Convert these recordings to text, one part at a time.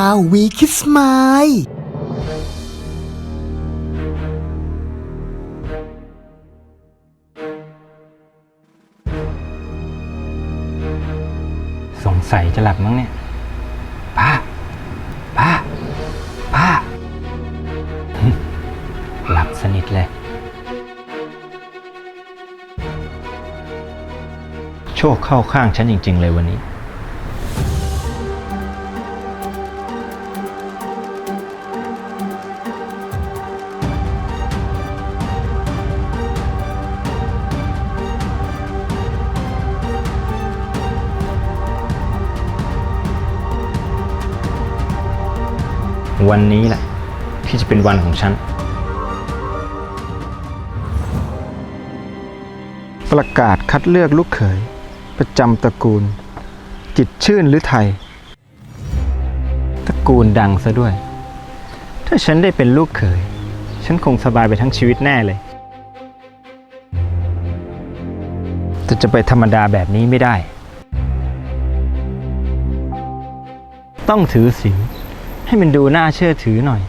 าววีคิสมายสงสัยจะหลับมั้งเนี่ยป้าป้าป้าหลับสนิทเลย โชคเข้าข้างฉันจริง ๆ เลยวันนี้ วันนี้แหละ ที่จะเป็นวันของฉัน ประกาศคัดเลือกลูกเขย ประจำตระกูล จิตรชื่นหรือไทย ตระกูลดังซะด้วย ถ้าฉันได้เป็นลูกเขย ฉันคงสบายไปทั้งชีวิตแน่เลย แต่จะไปธรรมดาแบบนี้ไม่ได้ ต้องถือศีล ให้มันดูน่าเชื่อถือหน่อย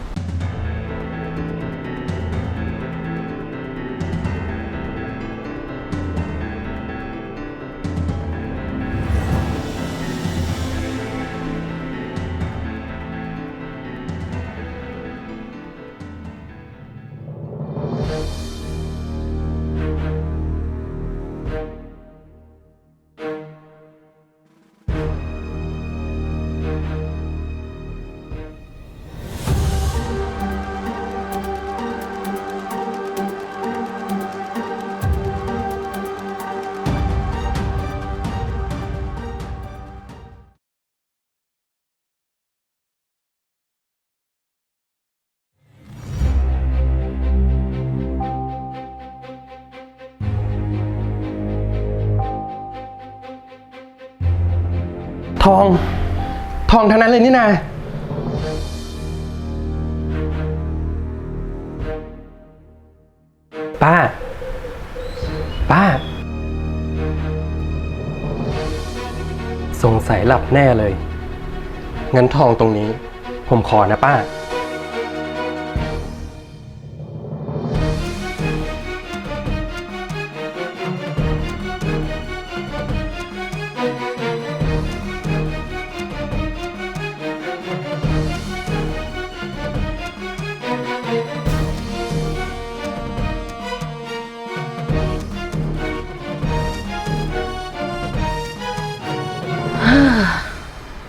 ทอง ทองทั้งนั้นเลยนี่นาป้า ป้า สงสัยหลับแน่เลย งั้นทองตรงนี้ ผมขอนะป้า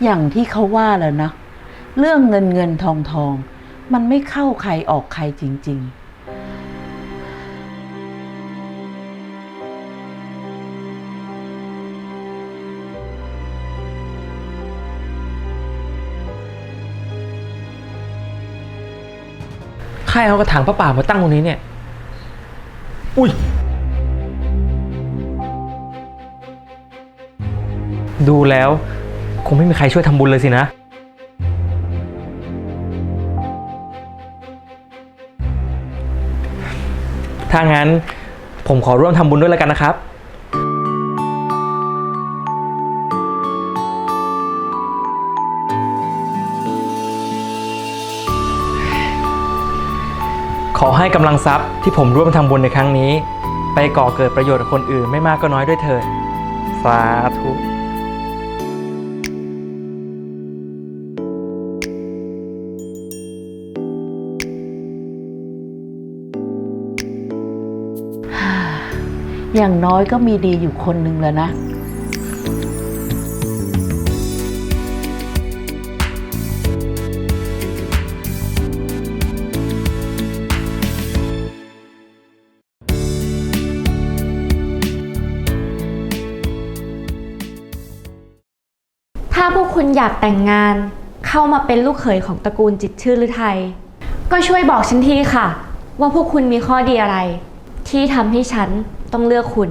อย่างที่เขาว่าแหล้วนะ เรื่องเงินเงินทองทอง มันไม่เข้าใครออกใครจริง ๆใครเอากระถางผ้าป่ามาตั้งตรงนี้เนี่ย อุ้ย ดูแล้ว คงไม่มีใครช่วยทำบุญเลยสินะ ถ้างั้นผมขอร่วมทำบุญด้วยแล้วกันนะครับ ขอให้กำลังทรัพย์ที่ผมร่วมทำบุญในครั้งนี้ ไปก่อเกิดประโยชน์กับคนอื่นไม่มากก็น้อยด้วยเถิด สาธุ อย่างน้อยก็มีดีอยู่คนหนึ่งแล้วนะถ้าพวกคุณอยากแต่งงานเข้ามาเป็นลูกเขยของตระกูลจิตรชื่อฤทัยก็ช่วยบอกฉันทีค่ะ ว่าพวกคุณมีข้อดีอะไร ที่ทำให้ฉัน ต้องเลือกคุณ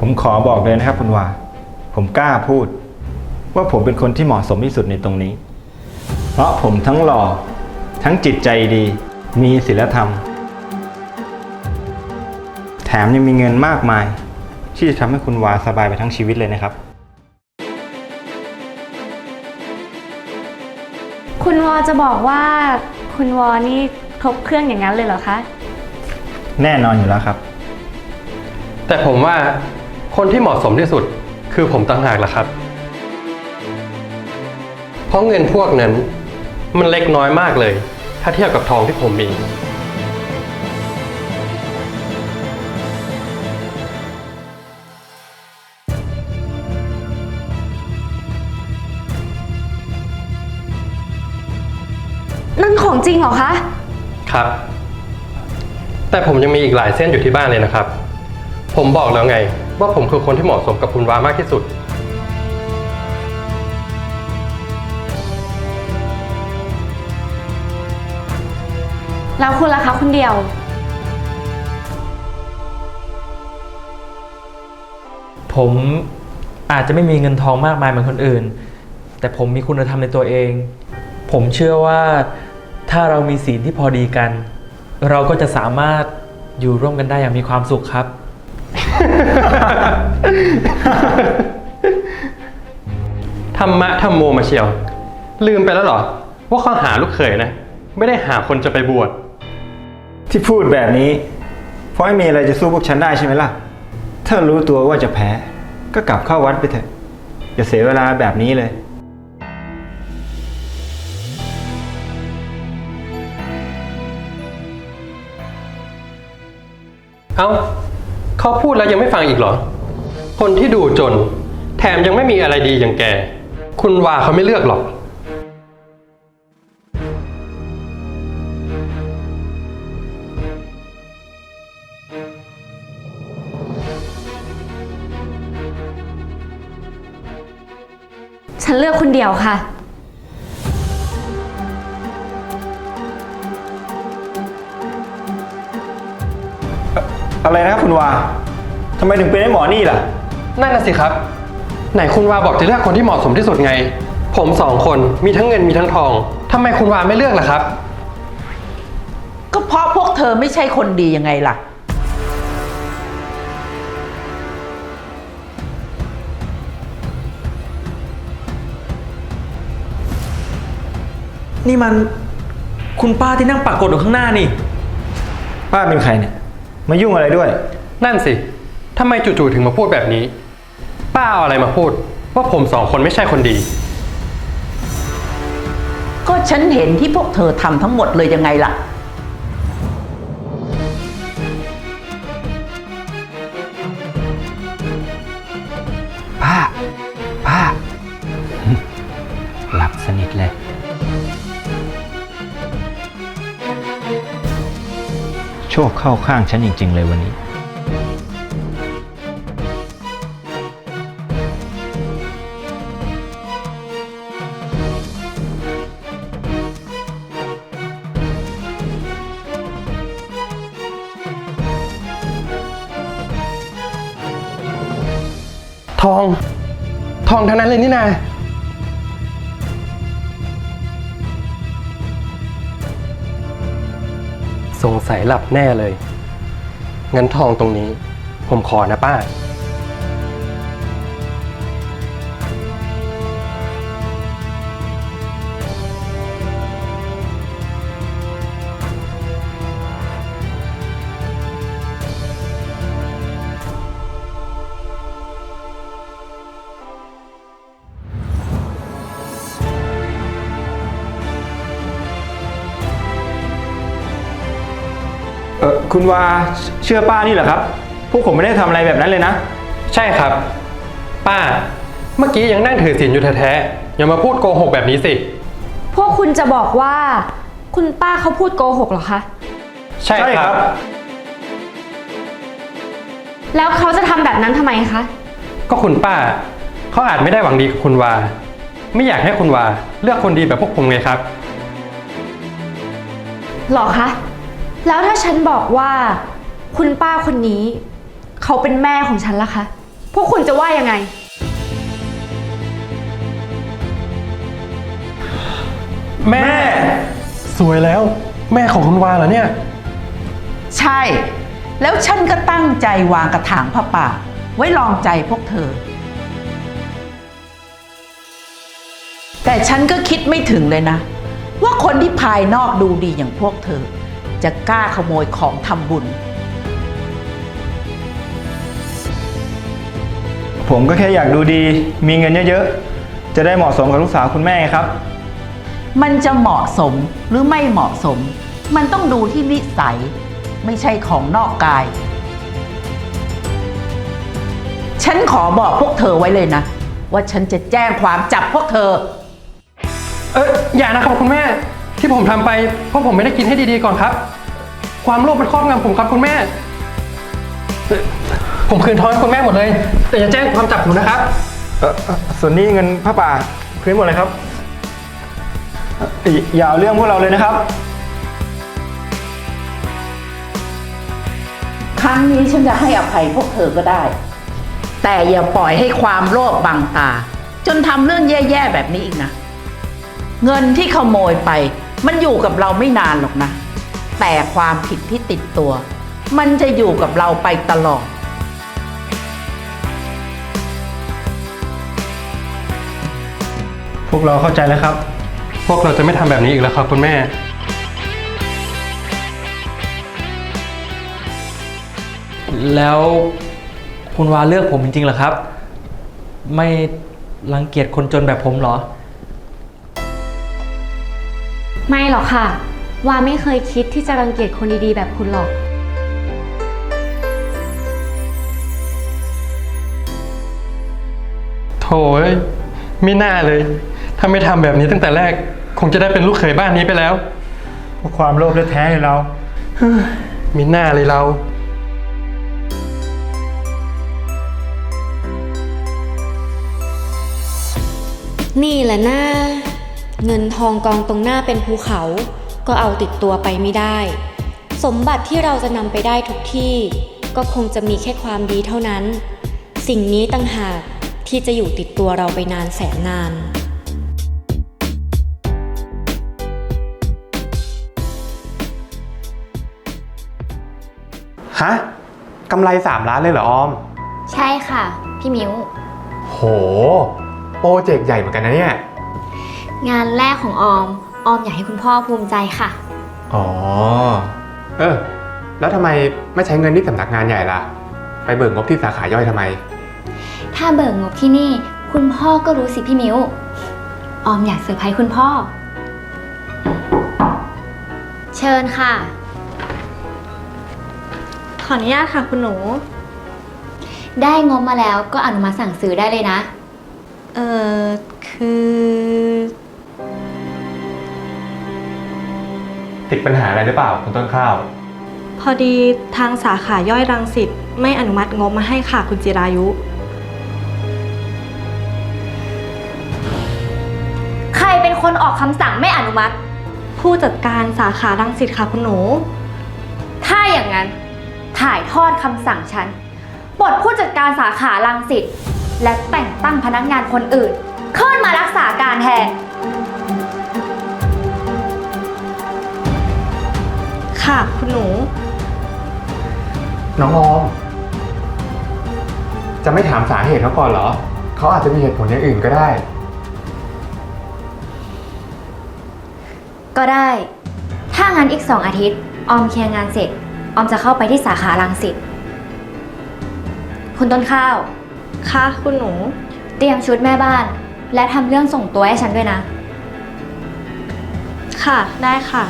ผมขอบอกเลยนะครับคุณวา ผมกล้าพูด ว่าผมเป็นคนที่เหมาะสมที่สุดในตรงนี้ เพราะผมทั้งหล่อ ทั้งจิตใจดี มีศีลธรรม แถมยังมีเงินมากมาย ที่จะทำให้คุณวาสบายไปทั้งชีวิตเลยนะครับ คุณวอจะบอกว่าคุณวอนี่ครบเครื่องอย่างนั้นเลยเหรอคะ แน่นอนอยู่แล้วครับ แต่ผมว่าคนที่เหมาะสมที่สุดคือผมต่างหากล่ะครับ เพราะเงินพวกนั้นมันเล็กน้อยมากเลย ถ้าเทียบกับทองที่ผมมี จริงเหรอคะ ครับ แต่ผมยังมีอีกหลายเส้นอยู่ที่บ้านเลยนะครับ ผมบอกแล้วไง ว่าผมคือคนที่เหมาะสมกับคุณวามากที่สุด แล้วคุณล่ะคะคุณเดียว ผมอาจจะไม่มีเงินทองมากมายเหมือนคนอื่น แต่ผมมีคุณธรรมในตัวเอง ผมเชื่อว่า ถ้าเรามีศีลที่พอดีกัน เราก็จะสามารถอยู่ร่วมกันได้อย่างมีความสุขครับ ธรรมะธรรมโมมาเชียว ลืมไปแล้วเหรอ ว่าเขาหาลูกเขยนะ ไม่ได้หาคนจะไปบวช ที่พูดแบบนี้ เพราะไม่มีอะไรจะสู้พวกฉันได้ใช่ไหมล่ะ ถ้ารู้ตัวว่าจะแพ้ ก็กลับเข้าวัดไปเถอะ อย่าเสียเวลาแบบนี้เลย เอ้าเขาพูดแล้วยังไม่ฟังอีกเหรอ คนที่ดูจน แถมยังไม่มีอะไรดีอย่างแก คุณว่าเขาไม่เลือกหรอก ฉันเลือกคุณเดียวค่ะ อะไรนะครับคุณวาทำไมถึงเป็นไอ้หมอนี่ล่ะ นั่นน่ะสิครับ ไหนคุณวาบอกจะเลือกคนที่เหมาะสมที่สุดไง ผมสองคนมีทั้งเงินมีทั้งทองทำไมคุณวาไม่เลือกล่ะครับ ก็เพราะพวกเธอไม่ใช่คนดียังไงล่ะ นี่มันคุณป้าที่นั่งปรากฏอยู่ข้างหน้านี่ ป้าเป็นใครเนี่ย มายุ่งอะไรด้วย นั่นสิทำไมจู่ๆถึงมาพูดแบบนี้ ป้าเอาอะไรมาพูด ว่าผมสองคนไม่ใช่คนดี ก็ฉันเห็นที่พวกเธอทำทั้งหมดเลยยังไงล่ะ คเข้าข้างฉันจริง ๆ เลยวันนี้ ทอง ทองทั้งนั้นเลยนี่นา สงสัยหลับแน่เลย งั้นทองตรงนี้ ผมขอนะป้า คุณวาเชื่อป้านี่เหรอครับ พวกผมไม่ได้ทำอะไรแบบนั้นเลยนะ ใช่ครับ ป้า เมื่อกี้ยังนั่งถือศีลอยู่แท้ๆอย่ามาพูดโกหกแบบนี้สิ พวกคุณจะบอกว่า คุณป้าเขาพูดโกหกเหรอคะ ใช่ใช่คครัรับบแล้วเขาจะทำแบบนั้นทำไมคะ ก็คุณป้า เขาอาจไม่ได้หวังดีกับคุณวา ไม่อยากให้คุณวา เลือกคนดีแบบพวกผมไงครับ หรอคะ แล้วถ้าฉันบอกว่าคุณป้าคนนี้ เขาเป็นแม่ของฉันล่ะคะ พวกคุณจะว่ายังไง แม่ สวยแล้ว แม่ของคุณวาเหรอเนี่ย ใช่ แล้วฉันก็ตั้งใจวางกระถางผ้าป่า ไว้ลองใจพวกเธอ แต่ฉันก็คิดไม่ถึงเลยนะ ว่าคนที่ภายนอกดูดีอย่างพวกเธอ จะกล้าขโมยของทำบุญ ผมก็แค่อยากดูดี มีเงินเยอะๆ จะได้เหมาะสมกับลูกสาวคุณแม่ไงครับ มันจะเหมาะสมหรือไม่เหมาะสม มันต้องดูที่นิสัย ไม่ใช่ของนอกกาย ฉันขอบอกพวกเธอไว้เลยนะ ว่าฉันจะแจ้งความจับพวกเธอ เอออย่านะครับคุณแม่ ที่ผมทำไปเพราะผมไม่ได้กินให้ดีๆก่อนครับ ความโลภมันครอบงำผมครับคุณแม่เอ่อผมคืนทองให้คุณแม่หมดเลย แต่อย่าแจ้งความจับผมนะครับ เออเอ่อส่วนนี้เงินผ้าป่าคืนหมดเลยครับเอ่ออย่าอย่าเอาเรื่องพวกเราเลยนะครับ ครั้งนี้ฉันจะให้อภัยพวกเธอก็ได้ แต่อย่าปล่อยให้ความโลภบังตา จนทำเรื่องแย่ๆแบบนี้อีกนะ เงินที่ขโมยไป มันอยู่กับเราไม่นานหรอกนะ แต่ความผิดที่ติดตัว มันจะอยู่กับเราไปตลอด พวกเราเข้าใจแล้วครับ พวกเราจะไม่ทำแบบนี้อีกแล้วครับคุณแม่ แล้วคุณวาเลือกผมจริงๆเหรอครับ ไม่รังเกียจคนจนแบบผมเหรอ ไม่หรอกค่ะวาไม่เคยคิดที่จะรังเกียจคนดีๆ แบบคุณหรอก โถ่เอ้ยไม่น่าเลย ถ้าไม่ทำแบบนี้ตั้งแต่แรก คงจะได้เป็นลูกเขยบ้านนี้ไปแล้ว เพราะความโลภแท้ๆเลยเรา มีหน้าเลยเรา นี่แหละหน้า เงินทองกองตรงหน้าเป็นภูเขา ก็เอาติดตัวไปไม่ได้ สมบัติที่เราจะนำไปได้ทุกที่ ก็คงจะมีแค่ความดีเท่านั้น สิ่งนี้ต่างหากที่จะอยู่ติดตัวเราไปนานแสนนานฮะกำไรสามล้านเลยเหรอออม ใช่ค่ะ พี่มิวโห โปรเจกต์ใหญ่เหมือนกันนะเนี่ย งานแรกของออม ออมอยากให้คุณพ่อภูมิใจค่ะ อ๋อ เออ แล้วทำไมไม่ใช้เงินที่สำนักงานใหญ่ล่ะ ไปเบิกงบที่สาขาย่อยทำไม ถ้าเบิกงบที่นี่ คุณพ่อก็รู้สิพี่มิวออมอยากเซอร์ไพรส์คุณพ่อ เชิญค่ะ ขออนุญาตค่ะคุณหนู ได้งบมาแล้วก็อนุมัติสั่งซื้อได้เลยนะ เออคือ ติดปัญหาอะไรหรือเปล่าคุณต้นข้าว พอดีทางสาขาย่อยรังสิตไม่อนุมัติงบมาให้ค่ะคุณจิรายุ ใครเป็นคนออกคำสั่งไม่อนุมัติ ผู้จัดการสาขารังสิตค่ะคุณหนู ถ้าอย่างนั้น ถ่ายทอดคำสั่งฉันปลดผู้จัดการสาขารังสิตและแต่งตั้งพนักงานคนอื่น ขึ้นมารักษาการแทน ค่ะ คุณหนู น้องออม จะไม่ถามสาเหตุเขาก่อนเหรอ เขาอาจจะมีเหตุผลอย่างอื่นก็ได้ ก็ได้ ถ้างั้นอีกสองอาทิตย์ ออมเคลียร์งานเสร็จ ออมจะเข้าไปที่สาขารังสิตคุณต้นข้าว ค่ะ คุณหนู เตรียมชุดแม่บ้าน และทำเรื่องส่งตัวให้ฉันด้วยนะ ค่ะ ได้ค่ะ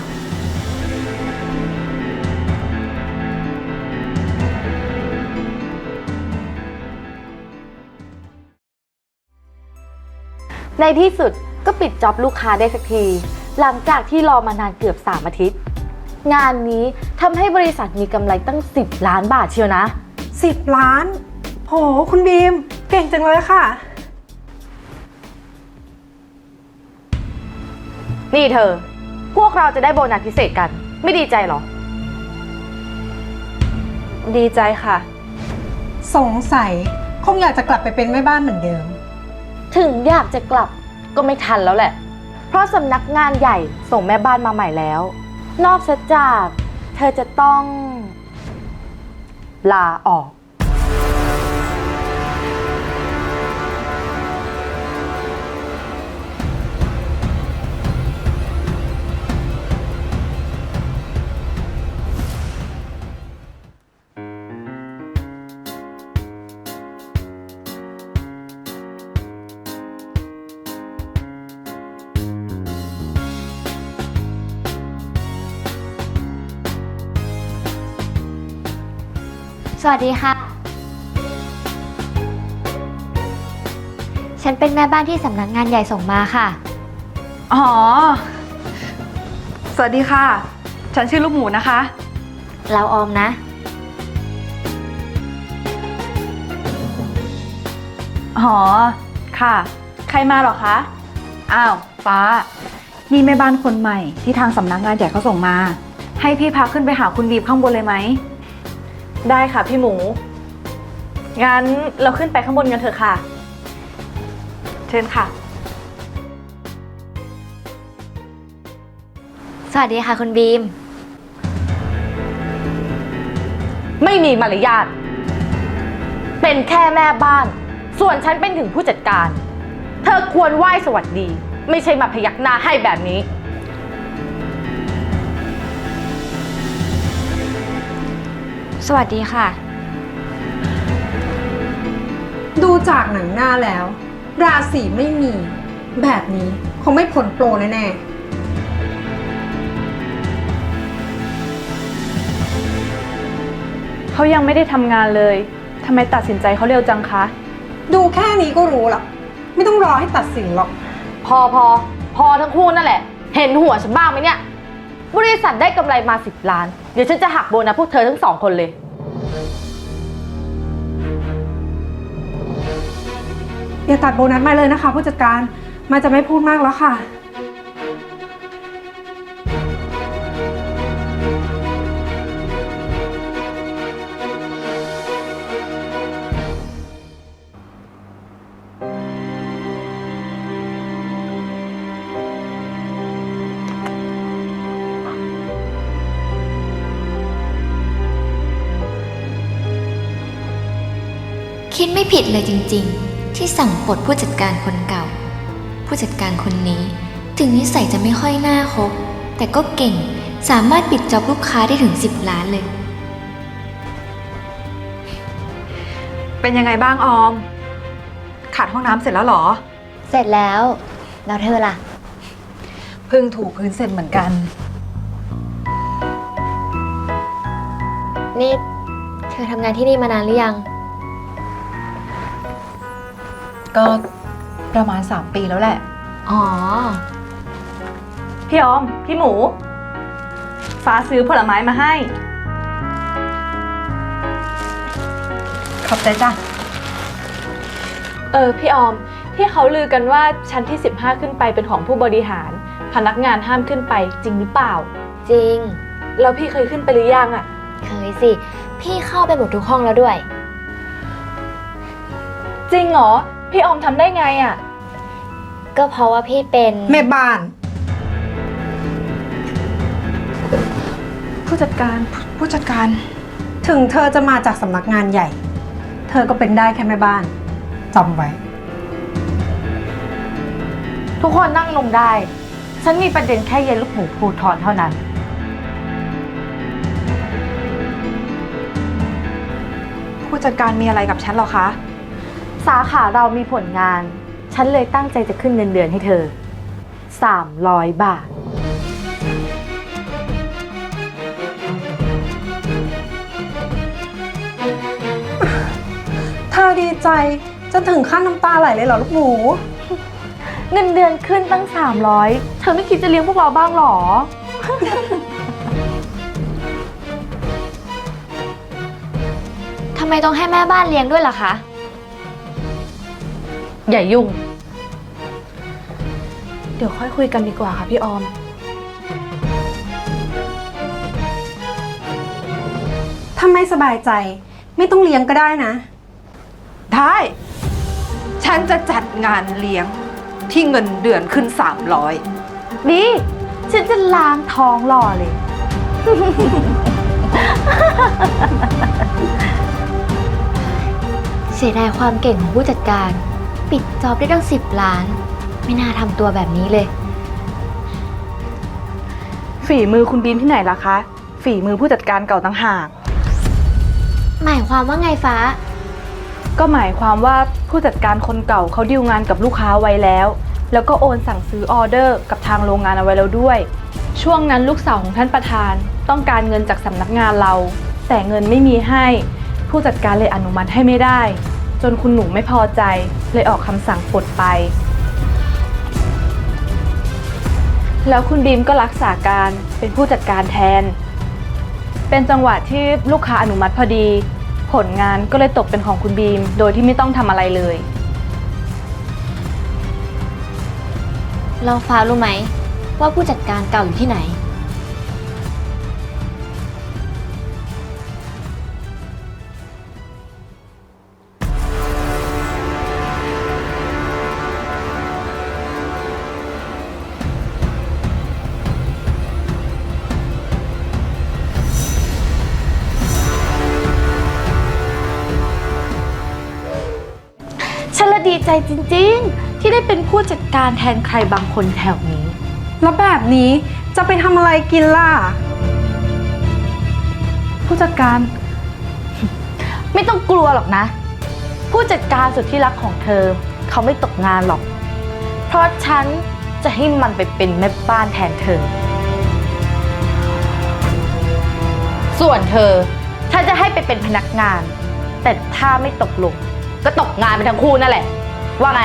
ในที่สุดก็ปิดจ็อบลูกค้าได้สักที หลังจากที่รอมานานเกือบ 3 อาทิตย์ งานนี้ทำให้บริษัทมีกำไรตั้ง 10 ล้านบาทเชียวนะสิบล้าน โห คุณบีม เก่งจังเลยค่ะ นี่เธอ พวกเราจะได้โบนัสพิเศษกัน ไม่ดีใจเหรอ ดีใจค่ะ สงสัย คงอยากจะกลับไปเป็นแม่บ้านเหมือนเดิม ถึงอยากจะกลับก็ไม่ทันแล้วแหละ เพราะสำนักงานใหญ่ส่งแม่บ้านมาใหม่แล้ว นอกจากเธอจะต้อง ลาออก วัสดีค่ะ ฉันเป็นแม่บ้านที่สำนักงานใหญ่ส่งมาค่ะ อ๋อ สวัสดีค่ะ ฉันชื่อลูกหมูนะคะ เราออมนะ อ๋อ ค่ะ ใครมาเหรอคะ อ้าว ฟ้า นี่แม่บ้านคนใหม่ที่ทางสำนักงานใหญ่เขาส่งมา ให้พี่พาขึ้นไปหาคุณบีบข้างบนเลยไหม ได้ค่ะพี่หมู งั้นเราขึ้นไปข้างบนกันเถอะค่ะ เชิญค่ะ สวัสดีค่ะคุณบีม ไม่มีมารยาท เป็นแค่แม่บ้าน ส่วนฉันเป็นถึงผู้จัดการ เธอควรไหว้สวัสดี ไม่ใช่มาพยักหน้าให้แบบนี้ สวัสดีค่ะ ดูจากหนังหน้าแล้ว ราศีไม่มี แบบนี้คงไม่ผลโปรแน่เขายังไม่ได้ทำงานเลยทำไมตัดสินใจเขาเร็วจังคะ ๆดูแค่นี้ก็รู้ละไม่ต้องรอให้ตัดสินหรอก พอพอพอทั้งคู่นั่นแหละ เห็นหัวฉันบ้างไหมเนี่ย บริษัทได้กำไรมา 10 ล้าน เดี๋ยวฉันจะหักโบนัสพวกเธอทั้งสองคนเลย อย่าตัดโบนัสมาเลยนะคะ ผู้จัดการ มาจะไม่พูดมากแล้วค่ะ ไม่ผิดเลยจริงๆ ที่สั่งปลดผู้จัดการคนเก่า ผู้จัดการคนนี้ ถึงนิสัยจะไม่ค่อยน่าคบ แต่ก็เก่งสามารถปิดจ็อบลูกค้าได้ถึง 10 ล้านเลย เป็นยังไงบ้างออมขาดห้องน้ำเสร็จแล้วเหรอ เสร็จแล้ว แล้วเธอล่ะ เพิ่งถูพื้นเสร็จเหมือนกัน นี่ เธอทำงานที่นี่มานานหรือยัง ก็ประมาณ 3 ปีแล้วแหละ อ๋อ พี่ออม พี่หมู ฟ้าซื้อผลไม้มาให้ ขอบใจจ้ะ เออ พี่ออม ที่เขาลือกันว่าชั้นที่ 15 ขึ้นไปเป็นของผู้บริหาร พนักงานห้ามขึ้นไปจริงหรือเปล่า จริง แล้วพี่เคยขึ้นไปหรือยังอะเคยสิ พี่เข้าไปหมดทุกห้องแล้วด้วย จริงเหรอ พี่ออมทำได้ไงอะก็เพราะว่าพี่เป็นแม่บ้าน ผู้จัดการผู้จัดการ ถึงเธอจะมาจากสำนักงานใหญ่ เธอก็เป็นได้แค่แม่บ้านจำไว้ ทุกคนนั่งลงได้ ฉันมีประเด็นแค่เย็นลูกหมูภูทรเท่านั้น ผู้จัดการมีอะไรกับฉันเหรอคะ สาขาเรามีผลงาน ฉันเลยตั้งใจจะขึ้นเงินเดือนให้เธอ 300 บาท เธอดีใจจนถึงขั้นน้ำตาไหลเลยเหรอลูกหมู เงินเดือนขึ้นตั้ง 300 เธอไม่คิดจะเลี้ยงพวกเราบ้างหรอ ทำไมต้องให้แม่บ้านเลี้ยงด้วยล่ะคะ อย่ายุ่ง เดี๋ยวค่อยคุยกันดีกว่าค่ะพี่ออม ถ้าไม่สบายใจ ไม่ต้องเลี้ยงก็ได้นะ ได้ ฉันจะจัดงานเลี้ยงที่เงินเดือนขึ้น 300ดีฉันจะล้างท้องรอเลย เสียดายความเก่งของผู้จัดการ ปิดจอบได้ตั้งสิบล้าน ไม่น่าทำตัวแบบนี้เลย ฝีมือคุณบีมที่ไหนล่ะคะ ฝีมือผู้จัดการเก่าต่างหาก หมายความว่าไงฟ้า ก็หมายความว่าผู้จัดการคนเก่าเขาดีลงานกับลูกค้าไว้แล้ว แล้วก็โอนสั่งซื้อออเดอร์กับทางโรงงานเอาไว้แล้วด้วย ช่วงนั้นลูกสาวของท่านประธาน ต้องการเงินจากสำนักงานเรา แต่เงินไม่มีให้ ผู้จัดการเลยอนุมัติให้ไม่ได้ จนคุณหนูไม่พอใจเลยออกคำสั่งปลดไป แล้วคุณบีมก็รักษาการเป็นผู้จัดการแทน เป็นจังหวะที่ลูกค้าอนุมัติพอดี ผลงานก็เลยตกเป็นของคุณบีม โดยที่ไม่ต้องทำอะไรเลย เราฟ้ารู้ไหม ว่าผู้จัดการเก่าอยู่ที่ไหน ใจจริงๆ ที่ได้เป็นผู้จัดการแทนใครบางคนแถวนี้ แล้วแบบนี้จะไปทำอะไรกินล่ะ ผู้จัดการ ไม่ต้องกลัวหรอกนะ ผู้จัดการสุดที่รักของเธอ เขาไม่ตกงานหรอก เพราะฉันจะให้มันไปเป็นแม่บ้านแทนเธอ ส่วนเธอ ฉันจะให้ไปเป็นพนักงาน แต่ถ้าไม่ตกลงก็ตกงานไปทั้งคู่นั่นแหละ ว่าไง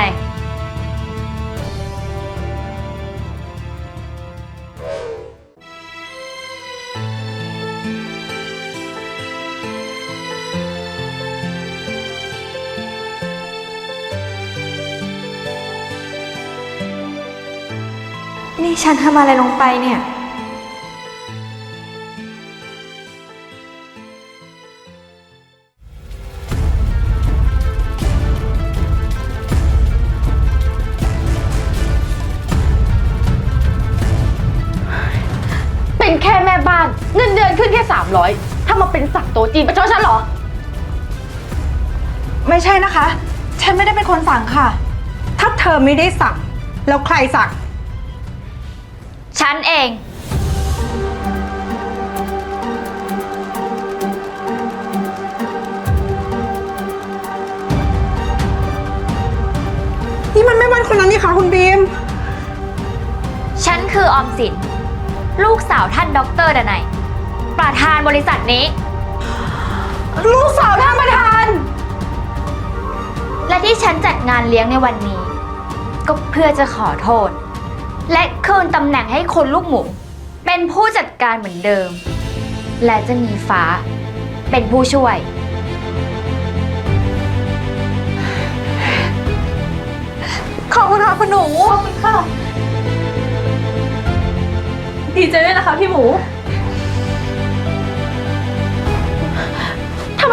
นี่ฉันทำอะไรลงไปเนี่ย แค่ 300 ถ้ามาเป็นสั่งโต๊ะจีนประชดฉันเหรอ ไม่ใช่นะคะ ฉันไม่ได้เป็นคนสั่งค่ะ ถ้าเธอไม่ได้สั่ง แล้วใครสั่ง ฉันเอง นี่มันไม่วันคนนั้นนี่คะคุณบีม ฉันคือออมสิน ลูกสาวท่านด็อกเตอร์ดนัย ประธานบริษัทนี้ ลูกสาวท่านประธาน และที่ฉันจัดงานเลี้ยงในวันนี้ ก็เพื่อจะขอโทษ และคืนตำแหน่งให้คนลูกหมู เป็นผู้จัดการเหมือนเดิม และจะมีฟ้า เป็นผู้ช่วย ขอบคุณค่ะคุณหนู ขอบคุณค่ะ ดีใจด้วยนะคะพี่หมู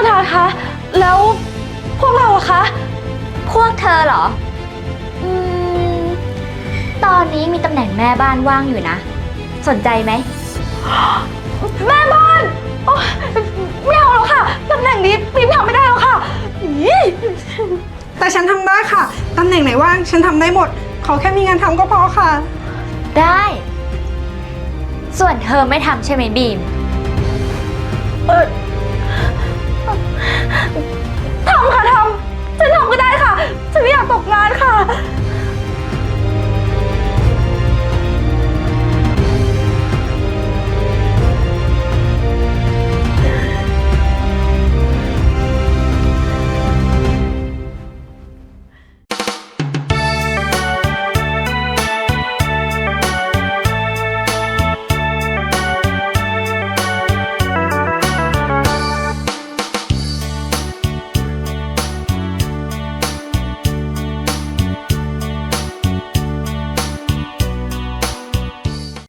ประธานคะ แล้วพวกเราอะคะ พวกเธอเหรอ อืม ตอนนี้มีตำแหน่งแม่บ้านว่างอยู่นะ สนใจไหม แม่บ้านโอ๊ยไม่เอาแล้วค่ะตำแหน่งนี้ปีมทำไม่ได้แล้วค่ะอี๋แต่ฉันทำได้ค่ะ ตำแหน่งไหนว่างฉันทำได้หมด ขอแค่มีงานทำก็พอค่ะ ได้ ส่วนเธอไม่ทำใช่ไหมบีม ทำค่ะทำฉันทำก็ได้ค่ะ ฉันไม่อยากตกงานค่ะ